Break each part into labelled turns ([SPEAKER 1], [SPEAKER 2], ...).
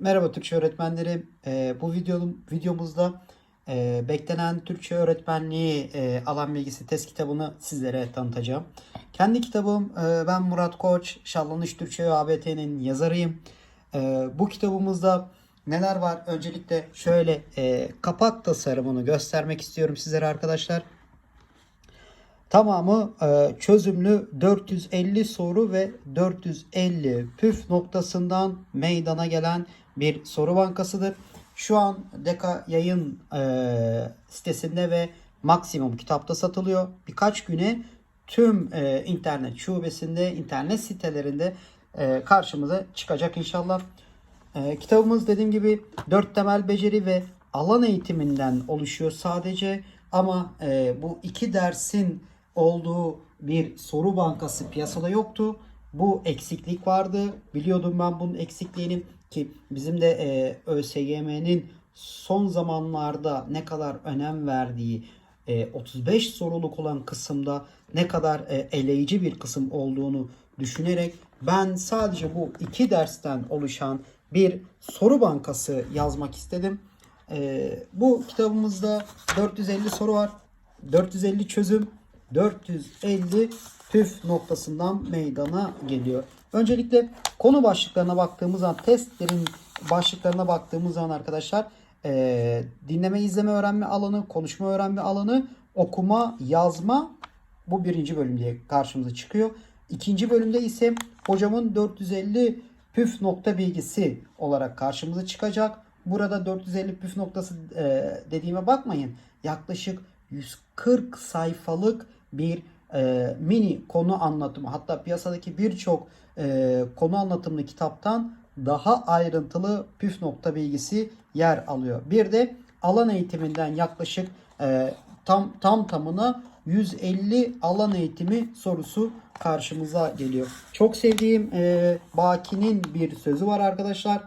[SPEAKER 1] Merhaba Türkçe öğretmenleri. Ee, bu videonun videomuzda e, beklenen Türkçe öğretmenliği e, alan bilgisi test kitabını sizlere tanıtacağım. Kendi kitabım e, ben Murat Koç, Şallanış Türkçe ve ABT'nin yazarıyım. E, bu kitabımızda neler var? Öncelikle şöyle e, kapak tasarımını göstermek istiyorum sizlere arkadaşlar. Tamamı e, çözümlü 450 soru ve 450 püf noktasından meydana gelen bir soru bankasıdır. Şu an Deka yayın e, sitesinde ve maksimum kitapta satılıyor. Birkaç güne tüm e, internet şubesinde, internet sitelerinde e, karşımıza çıkacak inşallah. E, kitabımız dediğim gibi dört temel beceri ve alan eğitiminden oluşuyor sadece. Ama e, bu iki dersin olduğu bir soru bankası piyasada yoktu. Bu eksiklik vardı. Biliyordum ben bunun eksikliğini ki bizim de e, ÖSYM'nin son zamanlarda ne kadar önem verdiği e, 35 soruluk olan kısımda ne kadar e, eleyici bir kısım olduğunu düşünerek ben sadece bu iki dersten oluşan bir soru bankası yazmak istedim. E, bu kitabımızda 450 soru var. 450 çözüm, 450 püf noktasından meydana geliyor. Öncelikle konu başlıklarına baktığımız zaman testlerin başlıklarına baktığımız zaman arkadaşlar e, dinleme izleme öğrenme alanı, konuşma öğrenme alanı, okuma, yazma bu birinci bölüm diye karşımıza çıkıyor. İkinci bölümde ise hocamın 450 püf nokta bilgisi olarak karşımıza çıkacak. Burada 450 püf noktası e, dediğime bakmayın. Yaklaşık 140 sayfalık bir e, mini konu anlatımı hatta piyasadaki birçok e, konu anlatımlı kitaptan daha ayrıntılı püf nokta bilgisi yer alıyor. Bir de alan eğitiminden yaklaşık e, tam tam tamına 150 alan eğitimi sorusu karşımıza geliyor. Çok sevdiğim e, Baki'nin bir sözü var arkadaşlar.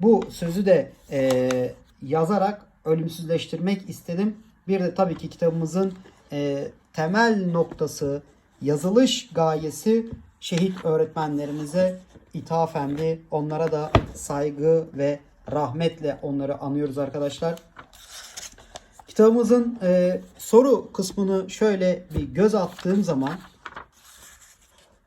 [SPEAKER 1] Bu sözü de e, yazarak ölümsüzleştirmek istedim. Bir de tabii ki kitabımızın e, temel noktası, yazılış gayesi şehit öğretmenlerimize ithafendi. Onlara da saygı ve rahmetle onları anıyoruz arkadaşlar. Kitabımızın e, soru kısmını şöyle bir göz attığım zaman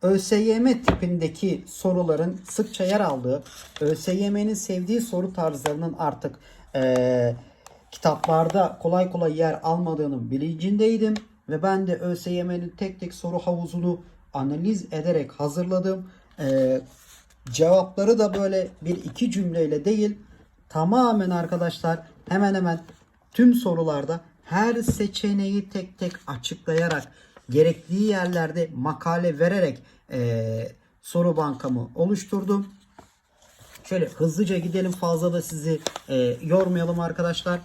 [SPEAKER 1] ÖSYM tipindeki soruların sıkça yer aldığı, ÖSYM'nin sevdiği soru tarzlarının artık e, kitaplarda kolay kolay yer almadığının bilincindeydim. Ve ben de ÖSYM'nin tek tek soru havuzunu analiz ederek hazırladım. E, cevapları da böyle bir iki cümleyle değil, tamamen arkadaşlar hemen hemen tüm sorularda her seçeneği tek tek açıklayarak gerektiği yerlerde makale vererek e, soru bankamı oluşturdum. Şöyle hızlıca gidelim fazla da sizi e, yormayalım arkadaşlar.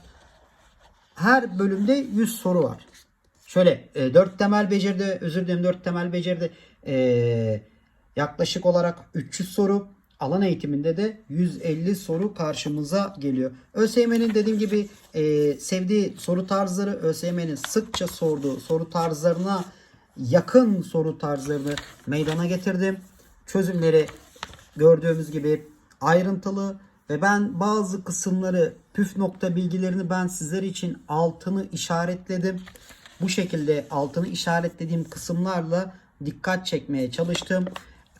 [SPEAKER 1] Her bölümde 100 soru var. Şöyle e, 4 temel beceride özür dilerim 4 temel beceride e, yaklaşık olarak 300 soru alan eğitiminde de 150 soru karşımıza geliyor. ÖSYM'nin dediğim gibi e, sevdiği soru tarzları ÖSYM'nin sıkça sorduğu soru tarzlarına yakın soru tarzlarını meydana getirdim. Çözümleri gördüğümüz gibi ayrıntılı ve ben bazı kısımları püf nokta bilgilerini ben sizler için altını işaretledim. Bu şekilde altını işaretlediğim kısımlarla dikkat çekmeye çalıştım.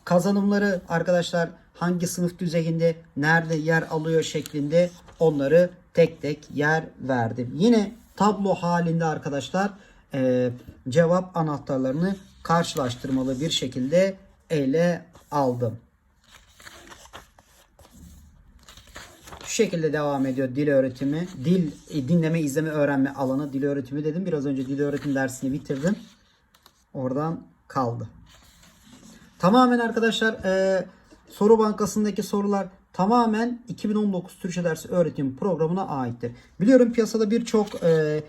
[SPEAKER 1] Kazanımları arkadaşlar hangi sınıf düzeyinde nerede yer alıyor şeklinde onları tek tek yer verdim. Yine tablo halinde arkadaşlar e, cevap anahtarlarını karşılaştırmalı bir şekilde ele aldım. Şu şekilde devam ediyor dil öğretimi. Dil e, dinleme, izleme, öğrenme alanı dil öğretimi dedim. Biraz önce dil öğretim dersini bitirdim. Oradan kaldı. Tamamen arkadaşlar e, soru bankasındaki sorular tamamen 2019 Türkçe dersi öğretim programına aittir. Biliyorum piyasada birçok e,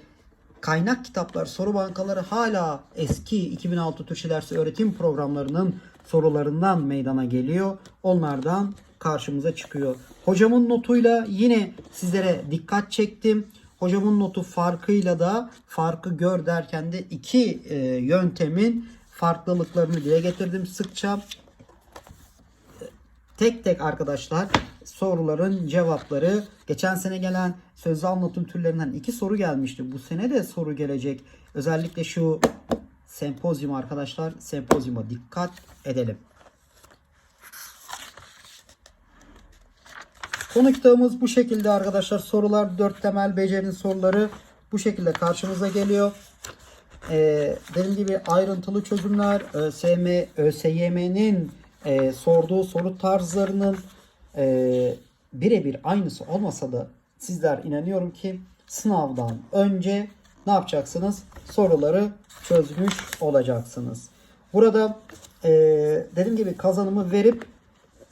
[SPEAKER 1] kaynak kitaplar, soru bankaları hala eski 2006 Türkçe dersi öğretim programlarının sorularından meydana geliyor. Onlardan karşımıza çıkıyor. Hocamın notuyla yine sizlere dikkat çektim. Hocamın notu farkıyla da farkı gör derken de iki e, yöntemin farklılıklarını dile getirdim sıkça. Tek tek arkadaşlar soruların cevapları. Geçen sene gelen sözlü anlatım türlerinden iki soru gelmişti. Bu sene de soru gelecek. Özellikle şu sempozyum arkadaşlar. Sempozyuma dikkat edelim. Konu kitabımız bu şekilde arkadaşlar. Sorular 4 temel becerinin soruları bu şekilde karşımıza geliyor. Ee, dediğim gibi ayrıntılı çözümler ÖSYM, ÖSYM'nin e, sorduğu soru tarzlarının e, birebir aynısı olmasa da sizler inanıyorum ki sınavdan önce ne yapacaksınız? Soruları çözmüş olacaksınız. Burada e, dediğim gibi kazanımı verip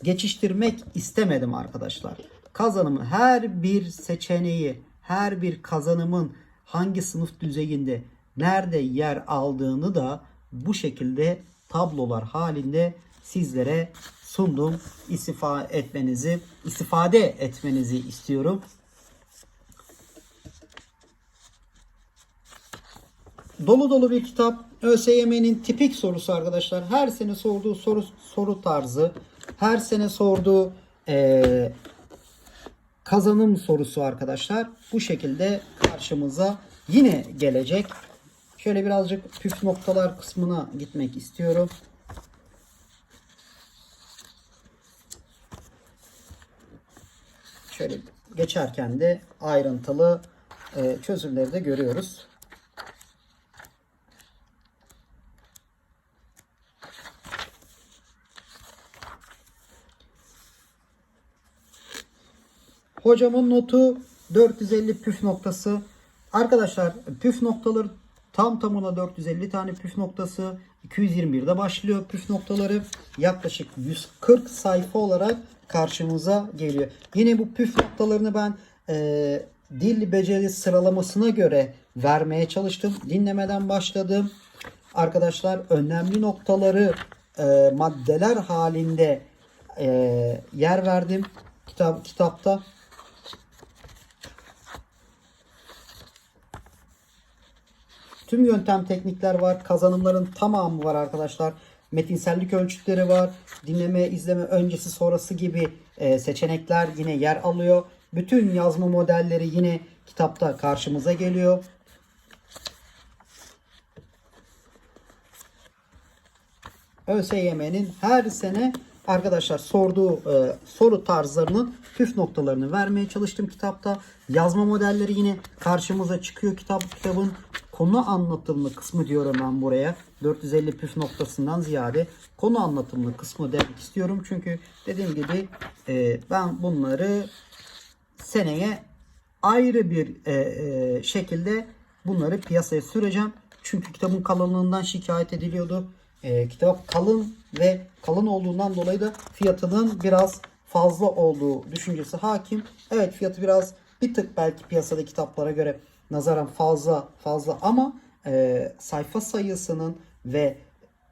[SPEAKER 1] geçiştirmek istemedim arkadaşlar. Kazanımı her bir seçeneği, her bir kazanımın hangi sınıf düzeyinde nerede yer aldığını da bu şekilde tablolar halinde sizlere sundum. İstifa etmenizi, istifade etmenizi istiyorum. Dolu dolu bir kitap. ÖSYM'nin tipik sorusu arkadaşlar. Her sene sorduğu soru soru tarzı, her sene sorduğu eee, kazanım sorusu arkadaşlar. Bu şekilde karşımıza yine gelecek. Şöyle birazcık püf noktalar kısmına gitmek istiyorum. Şöyle geçerken de ayrıntılı e, çözümleri de görüyoruz. Hocamın notu 450 püf noktası. Arkadaşlar püf noktaları tam tamına 450 tane püf noktası. 221'de başlıyor püf noktaları. Yaklaşık 140 sayfa olarak karşımıza geliyor. Yine bu püf noktalarını ben e, dil beceri sıralamasına göre vermeye çalıştım. Dinlemeden başladım. Arkadaşlar önemli noktaları e, maddeler halinde e, yer verdim kitap kitapta. Tüm yöntem teknikler var. Kazanımların tamamı var arkadaşlar. Metinsellik ölçütleri var. Dinleme, izleme öncesi sonrası gibi e, seçenekler yine yer alıyor. Bütün yazma modelleri yine kitapta karşımıza geliyor. ÖSYM'nin her sene arkadaşlar sorduğu e, soru tarzlarının püf noktalarını vermeye çalıştım kitapta. Yazma modelleri yine karşımıza çıkıyor kitap kitabın konu anlatımlı kısmı diyorum ben buraya. 450 püf noktasından ziyade konu anlatımlı kısmı demek istiyorum. Çünkü dediğim gibi e, ben bunları seneye ayrı bir e, e, şekilde bunları piyasaya süreceğim. Çünkü kitabın kalınlığından şikayet ediliyordu. E, kitap kalın ve kalın olduğundan dolayı da fiyatının biraz fazla olduğu düşüncesi hakim. Evet fiyatı biraz bir tık belki piyasada kitaplara göre nazaran fazla fazla ama e, sayfa sayısının ve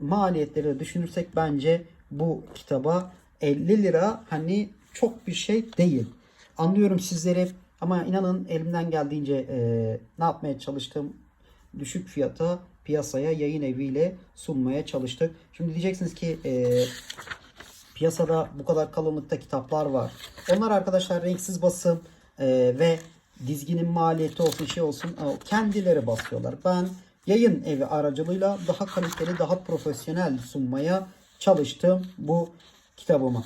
[SPEAKER 1] maliyetleri düşünürsek bence bu kitaba 50 lira hani çok bir şey değil. Anlıyorum sizleri ama inanın elimden geldiğince e, ne yapmaya çalıştım düşük fiyata piyasaya yayın eviyle sunmaya çalıştık. Şimdi diyeceksiniz ki e, piyasada bu kadar kalınlıkta kitaplar var. Onlar arkadaşlar renksiz basım e, ve dizginin maliyeti olsun şey olsun kendileri basıyorlar. Ben yayın evi aracılığıyla daha kaliteli, daha profesyonel sunmaya çalıştım bu kitabımı.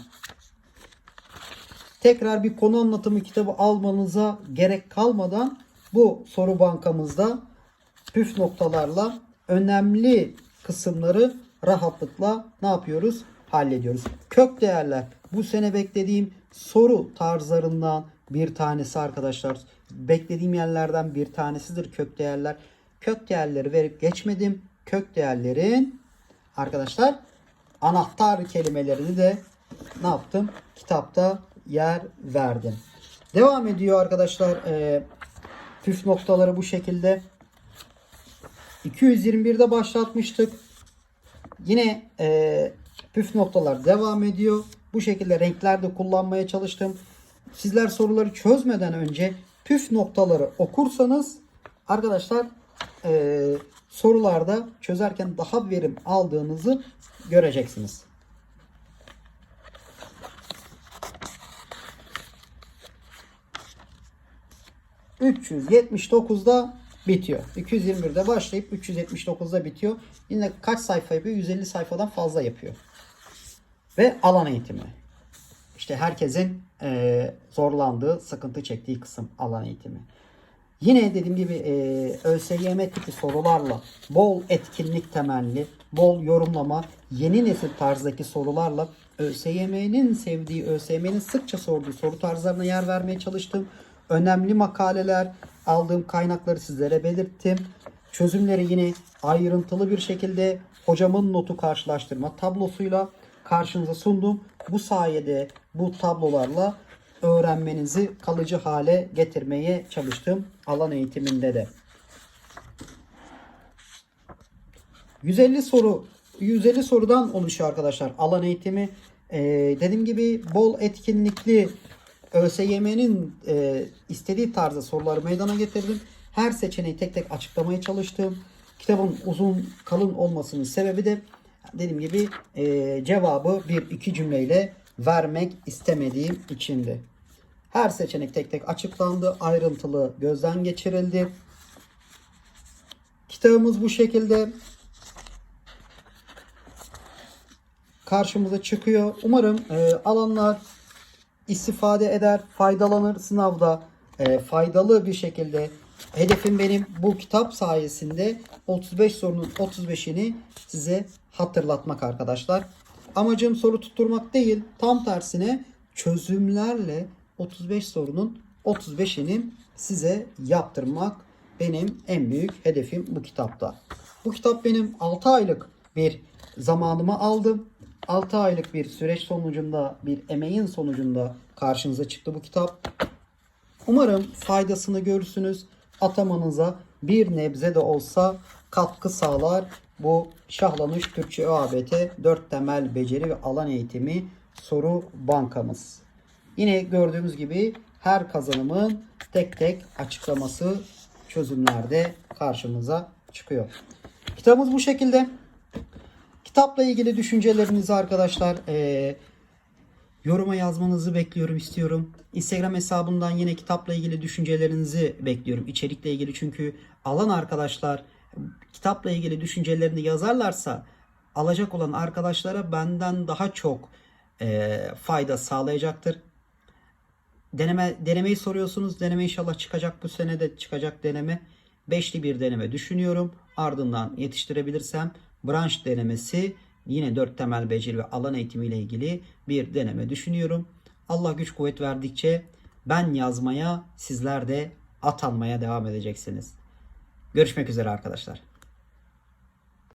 [SPEAKER 1] Tekrar bir konu anlatımı kitabı almanıza gerek kalmadan bu soru bankamızda püf noktalarla önemli kısımları rahatlıkla ne yapıyoruz? Hallediyoruz. Kök değerler bu sene beklediğim soru tarzlarından bir tanesi arkadaşlar. Beklediğim yerlerden bir tanesidir kök değerler. Kök değerleri verip geçmedim. Kök değerlerin arkadaşlar anahtar kelimelerini de ne yaptım? Kitapta yer verdim. Devam ediyor arkadaşlar. E, püf noktaları bu şekilde. 221'de başlatmıştık. Yine e, püf noktalar devam ediyor. Bu şekilde renkler de kullanmaya çalıştım. Sizler soruları çözmeden önce püf noktaları okursanız arkadaşlar e, sorularda çözerken daha verim aldığınızı göreceksiniz. ...379'da bitiyor. 221'de başlayıp 379'da bitiyor. Yine kaç sayfa yapıyor? 150 sayfadan fazla yapıyor. Ve alan eğitimi. İşte herkesin eee, zorlandığı, sıkıntı çektiği kısım alan eğitimi. Yine dediğim gibi eee ÖSYM tipi sorularla bol etkinlik temelli, bol yorumlama, yeni nesil tarzdaki sorularla ÖSYM'nin sevdiği, ÖSYM'nin sıkça sorduğu soru tarzlarına yer vermeye çalıştım. Önemli makaleler, aldığım kaynakları sizlere belirttim. Çözümleri yine ayrıntılı bir şekilde hocamın notu karşılaştırma tablosuyla karşınıza sundum. Bu sayede bu tablolarla öğrenmenizi kalıcı hale getirmeye çalıştım alan eğitiminde de. 150 soru 150 sorudan oluşuyor arkadaşlar alan eğitimi. Ee, dediğim gibi bol etkinlikli ÖSYM'nin e, istediği tarzda soruları meydana getirdim. Her seçeneği tek tek açıklamaya çalıştım. Kitabın uzun kalın olmasının sebebi de dediğim gibi e, cevabı bir iki cümleyle vermek istemediğim içindi. Her seçenek tek tek açıklandı, ayrıntılı gözden geçirildi. Kitabımız bu şekilde karşımıza çıkıyor. Umarım e, alanlar istifade eder, faydalanır sınavda e, faydalı bir şekilde. Hedefim benim bu kitap sayesinde 35 sorunun 35'ini size hatırlatmak arkadaşlar. Amacım soru tutturmak değil, tam tersine çözümlerle 35 sorunun 35'ini size yaptırmak benim en büyük hedefim bu kitapta. Bu kitap benim 6 aylık bir zamanımı aldım. 6 aylık bir süreç sonucunda, bir emeğin sonucunda karşınıza çıktı bu kitap. Umarım faydasını görürsünüz. Atamanıza bir nebze de olsa katkı sağlar. Bu şahlanış Türkçe ÖABT 4 temel beceri ve alan eğitimi soru bankamız. Yine gördüğümüz gibi her kazanımın tek tek açıklaması çözümlerde karşımıza çıkıyor. Kitabımız bu şekilde. Kitapla ilgili düşüncelerinizi arkadaşlar eee, yoruma yazmanızı bekliyorum istiyorum. Instagram hesabından yine kitapla ilgili düşüncelerinizi bekliyorum. İçerikle ilgili çünkü alan arkadaşlar kitapla ilgili düşüncelerini yazarlarsa alacak olan arkadaşlara benden daha çok eee, fayda sağlayacaktır. Deneme denemeyi soruyorsunuz. Deneme inşallah çıkacak bu sene de çıkacak deneme. Beşli bir deneme düşünüyorum. Ardından yetiştirebilirsem branş denemesi yine dört temel beceri ve alan eğitimi ile ilgili bir deneme düşünüyorum. Allah güç kuvvet verdikçe ben yazmaya sizler de atanmaya devam edeceksiniz. Görüşmek üzere arkadaşlar.